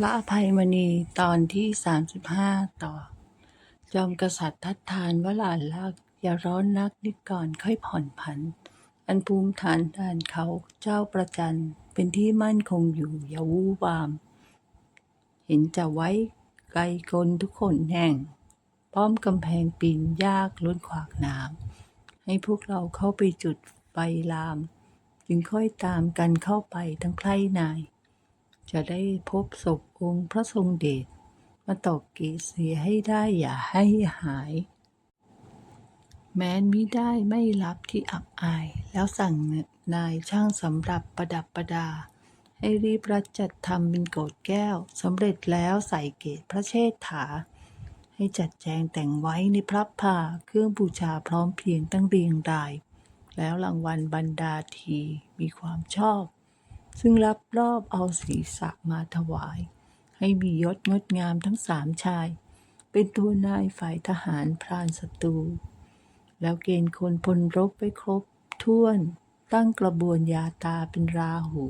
พระอภัยมณีตอนที่สามสิบห้าต่อ จอมกษัตริย์ทัดทานว่าลากอย่าร้อนนักนิดก่อนค่อยผ่อนผัน อันภูมิฐานด่านเขาเจ้าประจันเป็นที่มั่นคงอยู่อย่าวู่วาม เห็นจะไว้ไกลคนทุกคนแห่ง ป้อมกำแพงปีนยากล้นขวากนามให้พวกเราเข้าไปจุดไฟลาม จึงค่อยตามกันเข้าไปทั้งไพร่นาย จะได้พบศพองค์พระทรงเดชมาตอกเกศเสียให้ได้อย่าให้หาย แม้นมิได้ไม่รับที่อับอาย แล้วสั่งนายช่างสำหรับประดับประดา ให้รีบรัดจัดทำเป็นโกดแก้วสำเร็จแล้วใส่เกศพระเชษฐา ให้จัดแจงแต่งไว้ในพระพาเครื่องบูชาพร้อมเพียงตั้งเรียงราย แล้วรางวัลบรรดาทีมีความชอบ ซึ่งรับรอบเอาศีรษะมาถวาย ให้มียศงดงามทั้งสามชาย เป็นตัวนายฝ่ายทหารพรานศัตรู แล้วเกณฑ์คนพลรบไว้ครบถ้วนตั้งกระบวนยาตาเป็นราหู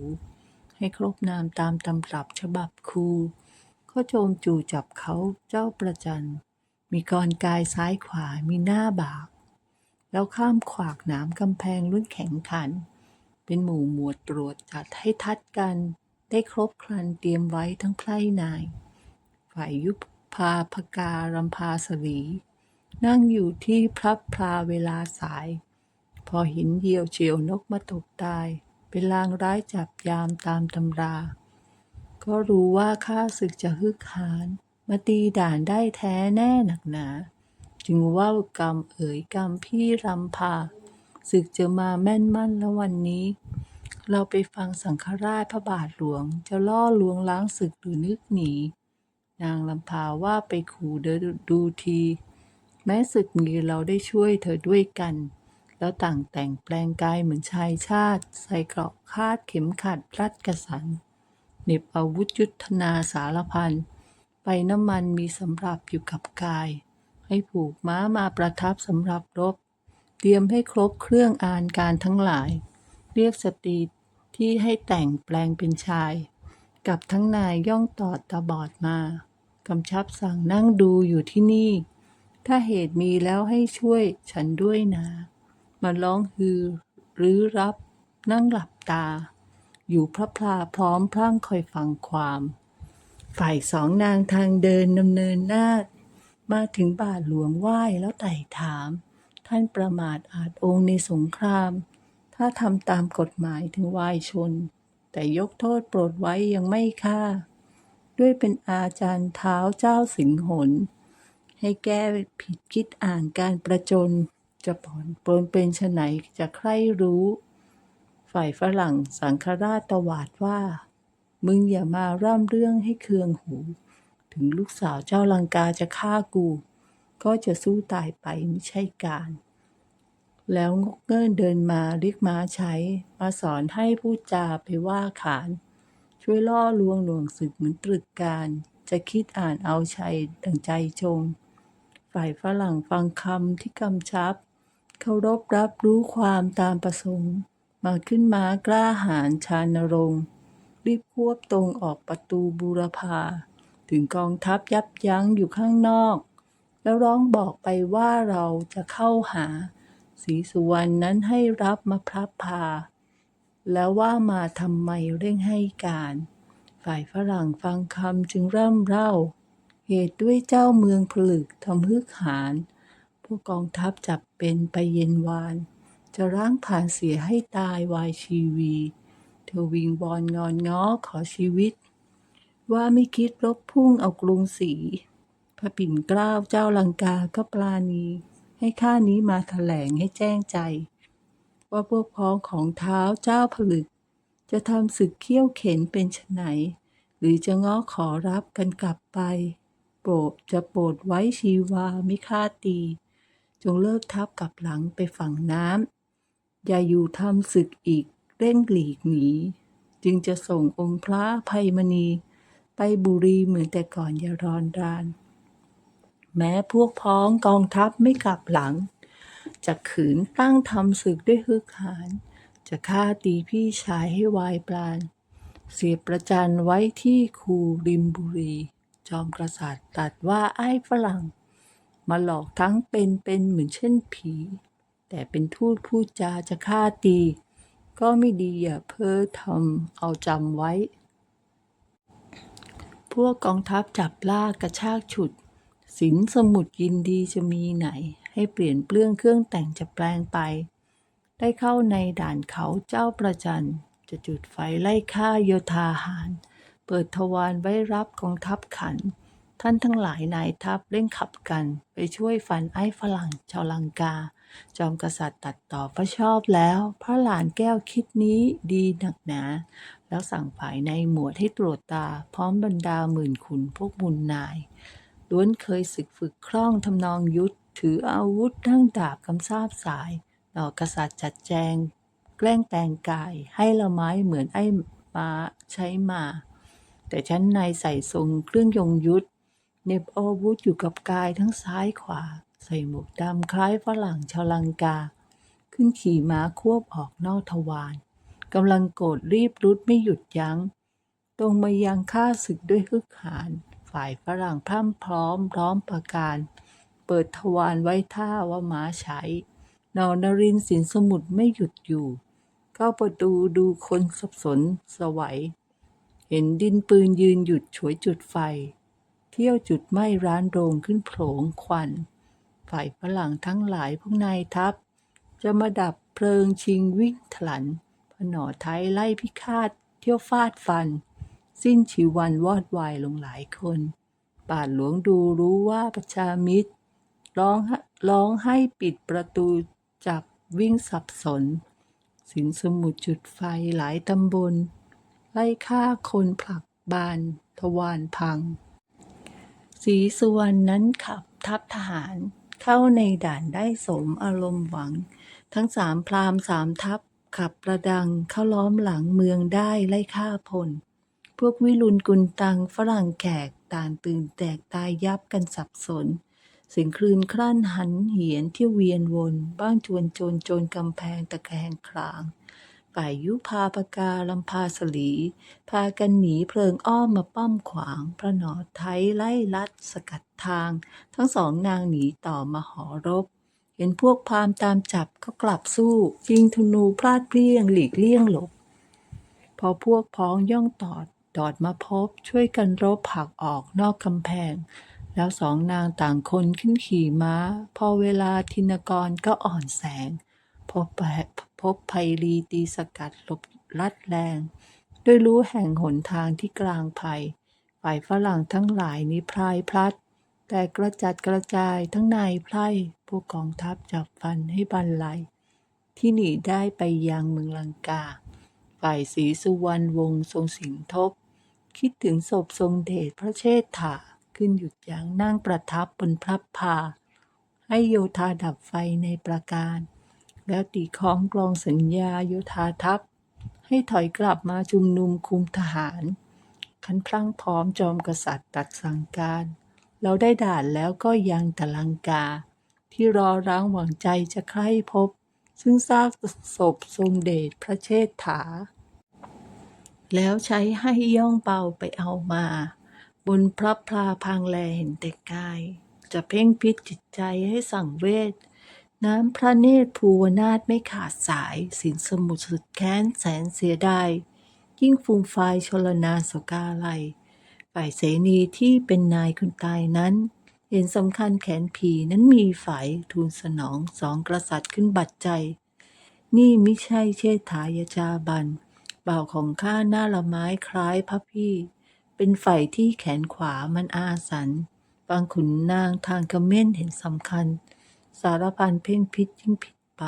ให้ครบนามตามตำรับฉบับครูก็โจมจู่จับเขาเจ้าประจัน มีกรกายซ้ายขวามีหน้าบาก แล้วข้ามขวากหนามกำแพงรุ่นแข็งขัน เป็นหมู่หมวดตรวจจัดให้ทัดกัน ได้ครบครันเตรียมไว้ทั้งไพร่นาย ฝ่ายยุพาพการำพาสลีนั่งอยู่ที่พระพลาเวลาสาย พอห็นเหยี่ยวเฉียวนกมาตกตาย เป็นลางร้ายจับยามตามตำรา ก็รู้ว่าข้าศึกจะฮึกหาน มาตีด่านได้แท้แน่หนักหนา จึงว่ากรรมเอ๋ยกรรมพี่รำพา ศึกจะมาแม่นมั่นแล้ววันนี้ เราไปฟังสังฆราชพระบาทหลวง จะล่อลวงล้างศึกหรือนึกหนี นางลำพาว่าไปขู่เดิดูที แม้ศึกมีเราได้ช่วยเธอด้วยกัน แล้วต่างแต่งแปลงกายเหมือนชายชาติ ใส่เกราะคาดเข็มขัดรัดกระสันเน็บอาวุธยุทธนาสารพันไปน้ำมันมีสำหรับอยู่กับกาย ให้ผูกม้ามาประทับสำหรับรบ รียมให้ครบเครื่องอานการทั้งหลาย เรียกสตรีที่ให้แต่งแปลงเป็นชาย กับทั้งนายย่องตอดตาบอดมากำชับสั่งนั่งดูอยู่ที่นี่ ถ้าเหตุมีแล้วให้ช่วยฉันด้วยนะมาร้องฮือ หรือรับนั่งหลับตา อยู่พระพลาพร้อมพรั่งคอยฟังความ ฝ่ายสองนางทางเดินดำเนินหน้ามาถึงบาทหลวงไหว้แล้วไต่ถาม ท่านประมาทอาจองค์ในสงคราม ถ้าทำตามกฎหมายถึงวายชน แต่ยกโทษโปรดไว้ยังไม่ฆ่า ด้วยเป็นอาจารย์เท้าเจ้าสิงหน ให้แก้ผิดคิดอ่านการประจน จะผ่อนปลนเป็นชะไหนจะใคร่รู้ ฝ่ายฝรั่งสังฆราชตวาดว่า มึงอย่ามาร่ำเรื่องให้เคืองหู ถึงลูกสาวเจ้าลังกาจะฆ่ากู ก็จะสู้ตายไปไม่ใช่การ แล้วงกเงินเดินมาเรียกม้าใช้ มาสอนให้พูดจาไปว่าขาน ช่วยล่อลวงหลวงศึกเหมือนตรึกการ จะคิดอ่านเอาชัยดังใจจงฝ่ายฝรั่งฟังคำที่กำชับ เคารพรับรู้ความตามประสงค์ มาขึ้นม้ากล้าหาญชานรงค์รีบควบตรงออกประตูบูรพาถึงกองทัพยับยั้งอยู่ข้างนอก แล้วร้องบอกไปว่าเราจะเข้าหาศรีสุวรรณนั้นให้รับมาพระพา แล้วว่ามาทำไมเร่งให้การ ฝ่ายฝรั่งฟังคำจึงร่ำเร่า เหตุด้วยเจ้าเมืองผลึกทำฮึกหานพวกกองทัพจับเป็นไปเย็นวาน จะร่างผ่านเสียให้ตายวายชีวี เธอวิงบอลงอนง้อขอชีวิต ว่าไม่คิดรบพุ่งเอากรุงศรี พระปิ่นเกล้าเจ้าลังกาก็ปลาณี ให้ข้านี้มาแถลงให้แจ้งใจ ว่าพวกพ้องของเท้าเจ้าผลึก จะทำศึกเขี้ยวเข็นเป็นไฉนหรือจะง้อขอรับกันกลับไป โปรดจะโปรดไว้ชีวาไม่ฆ่าตี จงเลิกทับกลับหลังไปฝั่งน้ำอย่าอยู่ทำศึกอีกเร่งหลีกหนีจึงจะส่งองค์พระภัยมณี ไปบุรีเหมือนแต่ก่อนอย่ารอนราน แม้พวกพ้องกองทัพไม่กลับหลัง จะขืนตั้งทำศึกด้วยฮึกหาน จะฆ่าตีพี่ชายให้วายปราณเสียประจันไว้ที่คูริมบุรี จอมกษัตริย์ตรัสว่าไอ้ฝรั่ง มาหลอกทั้งเป็นเป็นเหมือนเช่นผี แต่เป็นทูตพูดจาจะฆ่าตี ก็ไม่ดีอย่าเพ้อทำเอาจำไว้ พวกกองทัพจับล่ากระชากฉุด สินสมุดยินดีจะมีไหน ให้เปลี่ยนเปลื้องเครื่องแต่งจะแปลงไป ได้เข้าในด่านเขาเจ้าประจันจะจุดไฟไล่ฆ่าโยธาหาร เปิดทวารไว้รับกองทัพขัน ท่านทั้งหลายนายทัพเร่งขับกัน ไปช่วยฟันไอ้ฝรั่งชาวลังกา จอมกษัตริย์ตัดต่อพระชอบแล้ว พระหลานแก้วคิดนี้ดีหนักหนา แล้วสั่งฝ่ายในหมวดให้ตรวจตาพร้อมบรรดาหมื่นขุนพวกมุนนาย ล้วนเคยศึกฝึกคล่องทำนองยุทธถืออาวุธทั้งดาบกำซาบสายดอกกษัตริย์จัดแจง แกล้งแต่งกายให้ละไม้เหมือนไอ้มาใช้มา แต่ชั้นในใส่ทรงเครื่องยงยุทธเน็บอาวุธอยู่กับกายทั้งซ้ายขวา ใส่หมวกดำคล้ายฝรั่งชาวลังกา ขึ้นขี่ม้าควบออกนอกทวารกำลังโกรธรีบรุดไม่หยุดยัง้ง ตรงมายังฆ่าศึกด้วยฮึกหาน ฝ่ายฝรั่งพร่ำพร้อมพร้อมประการ เปิดทวารไว้ท่าว่าม้าใช้นอนรินสินสมุทรไม่หยุดอยู่เข้าประตูดูคนสับสนสวัย เห็นดินปืนยืนหยุดฉวยจุดไฟ เที่ยวจุดไหม้ร้านโรงขึ้นโผลงควัน ฝ่ายฝรั่งทั้งหลายพวกนายทัพ จะมาดับเพลิงชิงวิ่งถลันผนอไทยไล่พิฆาตเที่ยวฟาดฟัน สิ้นชีวันวอดวายลงหลายคนบาทหลวงดูรู้ว่าประชามิตร ร้องร้องให้ปิดประตูจับวิ่งสับสน สินสมุทรจุดไฟหลายตำบล ไล่ฆ่าคนผลักบานทวารพัง สีสุวรรณนั้นขับทัพทหารเข้าในด่านได้สมอารมณ์หวัง ทั้งสามพรามสามทัพขับประดังเข้าล้อมหลังเมืองได้ไล่ฆ่าพล พวกวิรุณ กุลตัง ฝรั่งแขก ต่างตื่นแตกตายยับกันสับสน เสียงคลื่นครั่นหันเหียนที่เวียนวน บ้างจวนโจรโจรกำแพงตะแคงคลาง ฝ่ายยุพาปกาลำพาสลี พากันหนีเพลิงอ้อมมาป้อมขวาง พระหนอไทยไล่ลัดสกัดทาง ทั้งสองนางหนีต่อมาหอรบเห็นพวกพามตามจับก็กลับสู้ยิงธนูพลาดเพลี่ยงหลีกเลี่ยงหลบ พอพวกพ้องย่องตอด ดอดมาพบช่วยกันรบผักออกนอกกำแพง แล้วสองนางต่างคนขึ้นขี่ม้า พอเวลาธินกรก็อ่อนแสง พบพบภัยรีตีสกัดหลบลัดแรง ด้วยรู้แห่งหนทางที่กลางภัยฝ่ายฝรั่งทั้งหลายนี้พลายพลัด แต่กระจัดกระจายทั้งในายไพร่พวกกองทัพจับฟันให้บันไลที่หนีได้ไปยังเมืองลังกา ฝ่ายศรีสุวรรณวงศ์ทรงสิงทบ คิดถึงศพทรงเดชพระเชษฐาขึ้นหยุดยั้งนั่งประทับบนพระพา ให้โยธาดับไฟในประการ แล้วตีข้องกลองสัญญาโยธาทัพ ให้ถอยกลับมาชุมนุมคุมทหารคันพลังพร้อมจอมกษัตริย์ตัดสั่งการ เราได้ด่านแล้วก็ยังตะลังกา ที่รอร้างหวังใจจะใคร่พบ ซึ่งซากศพทรงเดชพระเชษฐา แล้วใช้ให้ย่องเบาไปเอามาบนพระพลาพังแลเห็นแต่กาย จะเพ่งพิษจิตใจให้สั่งเวท น้ำพระเนตรภูวนาถไม่ขาดสายสินสมุทรสุดแค้นแสนเสียดายยิ่งฟูมไฟายชลนาสกาไลฝ่ายเสนีที่เป็นนายคนตายนั้น เห็นสำคัญแขนผีนั้นมีฝ่ายทูลสนองสองกษัตริย์ขึ้นบัดใจ นี่มิใช่เชษฐายจาบัน บ่าวของข้าหน้าละไม้คล้ายพระพี่ เป็นฝ่ายที่แขนขวามันอาสัน บางขุนนางทางกระเม่นเห็นสำคัญ สารพันเพ่งพิษยิ่งผิดไป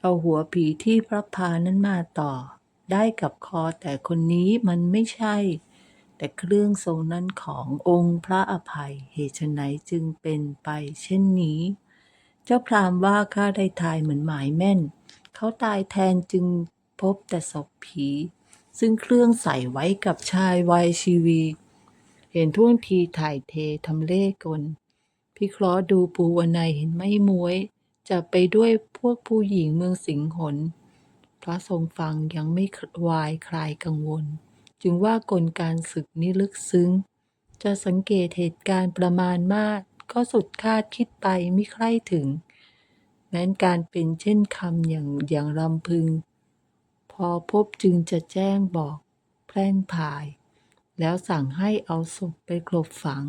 เอาหัวผีที่พระพานั้นมาต่อ ได้กับคอแต่คนนี้มันไม่ใช่ แต่เครื่องทรงนั้นขององค์พระอภัยเหตุไฉนจึงเป็นไปเช่นนี้ เจ้าพรามว่าข้าได้ทายเหมือนหมายแม่น เขาตายแทนจึง พบแต่ศพผี ซึ่งเครื่องใส่ไว้กับชายวัยชีวี เห็นท่วงทีถ่ายเททำเล่กลพี่เคราะห์ดูปูวนัยเห็นไม่มวยจะไปด้วยพวกผู้หญิงเมืองสิงหน พระทรงฟังยังไม่วายคลายกังวล จึงว่ากลการศึกนี้ลึกซึ้ง จะสังเกตเหตุการณ์ประมาณมาก ก็สุดคาดคิดไปไม่ใคร่ถึง แม้นการเป็นเช่นคำอย่างอย่างรำพึง พอพบจึงจะแจ้งบอกแพร่นพาย แล้วสั่งให้เอาศพไปกลบฝัง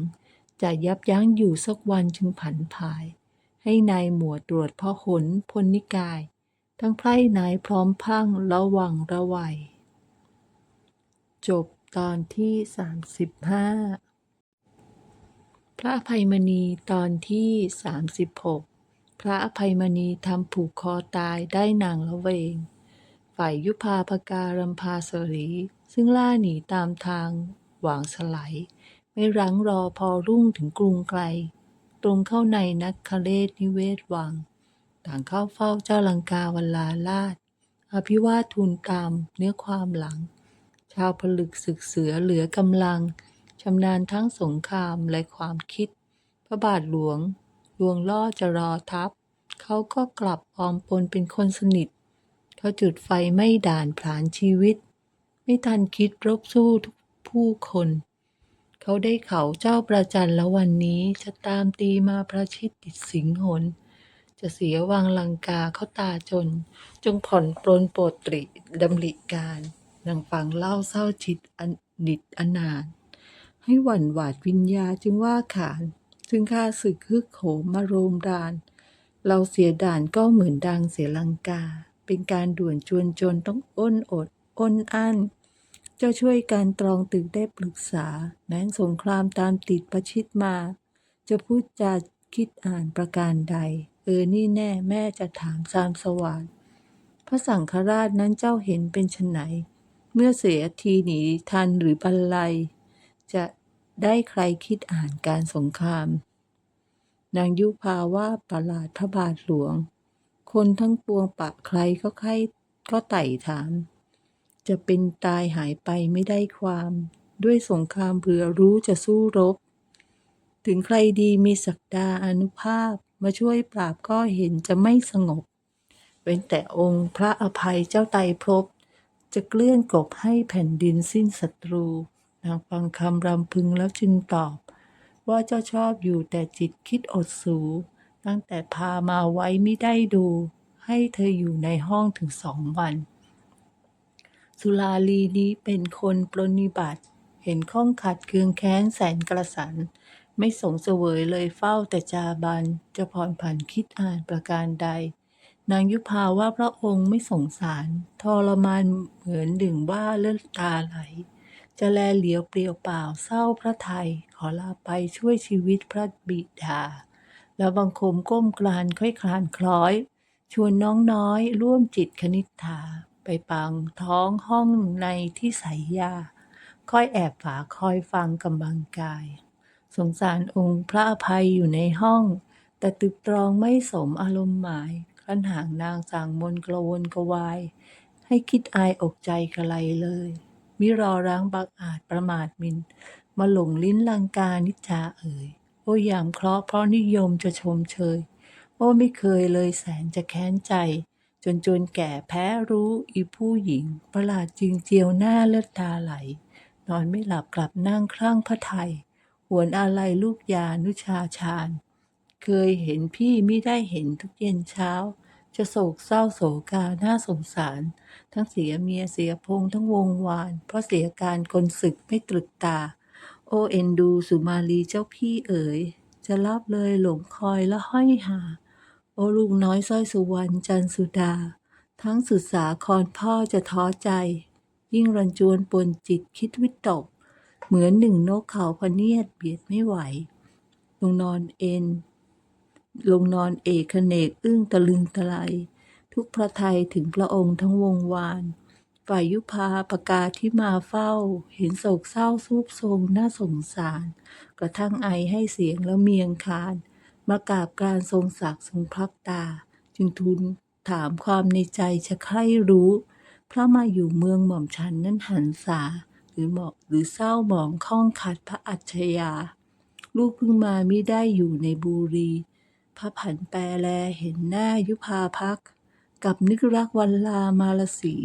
จะยับยั้งอยู่สักวันจึงผันพาย ให้นายหมวดตรวจพ่อขนพลนิกาย ทั้งไพร่นายพร้อมพังระวังระไวยจบตอนที่ 35 พระภัยมณีตอนที่ 36 พระภัยมณีทำผูกคอตายได้นางละเวง ฝ่ายยุพาพการำพาสรี ซึ่งล่าหนีตามทางหวางสไลยไม่รั้งรอพอรุ่งถึงกรุงไกล ตรงเข้าในนักคเลศนิเวศวัง ต่างเข้าเฝ้าเจ้าลังกาวันลาลาดอภิวาทูลตามเนื้อความหลัง ชาวผลึกศึกเสือเหลือกำลังชำนาญทั้งสงครามและความคิด พระบาทหลวงลวงล่อจะรอทัพเขาก็กลับออมปนเป็นคนสนิท เขาจุดไฟไม่ด่านผลานชีวิต ไม่ทันคิดรบสู้ทุกผู้คน เขาได้เขาเจ้าประจันแล้ววันนี้จะตามตีมาประชิดติดสิงหน จะเสียวังลังกาเขาตาจน จงผ่อนปลนโปรดตริดำริการนางฟังเล่าเศร้าจิตอนิดอนาน ให้หวั่นหวาดวิญญาจึงว่าขาน ซึ่งข้าศึกฮึกโหมมาโรมราน เราเสียด่านก็เหมือนดังเสียลังกา เป็นการด่วนจวนจนต้องอ้นอด อ้นอั้น เจ้าช่วยการตรองตึกได้ปรึกษาแม้นสงครามตามติดประชิดมา จะพูดจาคิดอ่านประการใด เออนี่แน่แม่จะถามสามสวางพระสังฆราชนั้นเจ้าเห็นเป็นชไฉนเมื่อเสียทีหนีทันหรือบรรลัย จะได้ใครคิดอ่านการสงคราม นางยุพาว่าประหลาดพระบาทหลวง คนทั้งปวงปะใครก็ใครก็ไต่ถาม จะเป็นตายหายไปไม่ได้ความ ด้วยสงครามเผื่อรู้จะสู้รบ ถึงใครดีมีศักดาอนุภาพมาช่วยปราบก็เห็นจะไม่สงบ เว้นแต่องค์พระอภัยเจ้าไตรภพจะเกลื่อนกบให้แผ่นดินสิ้นศัตรู นางฟังคำรำพึงแล้วจึงตอบ ว่าเจ้าชอบอยู่แต่จิตคิดอดสู ตั้งแต่พามาไว้ไม่ได้ดู ให้เธออยู่ในห้องถึงสองวัน สุลาลีนี้เป็นคนปรนนิบัติ เห็นข้องขัดเคืองแค้นแสนกระสัน ไม่สงเสวยเลยเฝ้าแต่จาบัน จะผ่อนผันคิดอ่านประการใด นางยุพาว่าพระองค์ไม่สงสารทรมานเหมือนดึงว่าเลือดตาไหลจะแลเหลียวเปลี่ยวเปล่าเศร้าพระไทยขอลาไปช่วยชีวิตพระบิดา แล้วบังคมก้มกลานค่อยคลานคล้อย ชวนน้องน้อยร่วมจิตคณิษฐา ไปปังท้องห้องในที่ใสยาค่อยแอบฝาคอยฟังกำบังกาย สงสารองค์พระอภัยอยู่ในห้อง แต่ตึกตรองไม่สมอารมณ์หมายครั้นห่างนางสางมนกระวนกระวาย ให้คิดอายอกใจกระไรเลย มิรอร้างบักอาจประมาทมิน มาหลงลิ้นลังกานิจาเอ่ย อ้ยามเคราะห์เพราะนิยมจะชมเชย โอ้ไม่เคยเลยแสนจะแค้นใจ จนจนแก่แพ้รู้อีผู้หญิง ประหลาดจริงเจียวหน้าเลือดตาไหล นอนไม่หลับกลับนั่งคลั่งพระไทย หวนอะไรลูกยานุชาชาญ เคยเห็นพี่ไม่ได้เห็นทุกเย็นเช้า จะโศกเศร้าโศกาหน่าสงสาร ทั้งเสียเมียเสียพงทั้งวงวาน เพราะเสียการคนศึกไม่ตรึกตา โอเอ็นดูสุมาลีเจ้าพี่เอ๋ย จะรับเลยหลงคอยและห้อยหา โอลูกน้อยสร้อยสุวรรณจันสุดา ทั้งสุดสาครพ่อจะท้อใจ ยิ่งรันจวนปนจิตคิดวิตก เหมือนหนึ่งนกเขาพเนียดเบียดไม่ไหว ลงนอนเอ็น ลงนอนเอกเนกอึ้งตะลึงตะไลทุกพระไทยถึงพระองค์ทั้งวงวาน ฝ่ายยุพาประกาศที่มาเฝ้า เห็นโศกเศร้าสูบทรงน่าสงสาร กระทั่งไอให้เสียงแล้วเมียงคาน มากราบการทรงศักดิ์ทรงพักตา จึงทูลถามความในใจจะใคร่รู้ พระมาอยู่เมืองหม่อมฉันนั้นหันษาหรือเหมาะหรือเศร้าหมองข้องขัดพระอัจฉริยา ลูกเพิ่งมามิได้อยู่ในบุรี พระผันแปรแลเห็นหน้ายุพาพัก กับนึกรักวันลามาลสี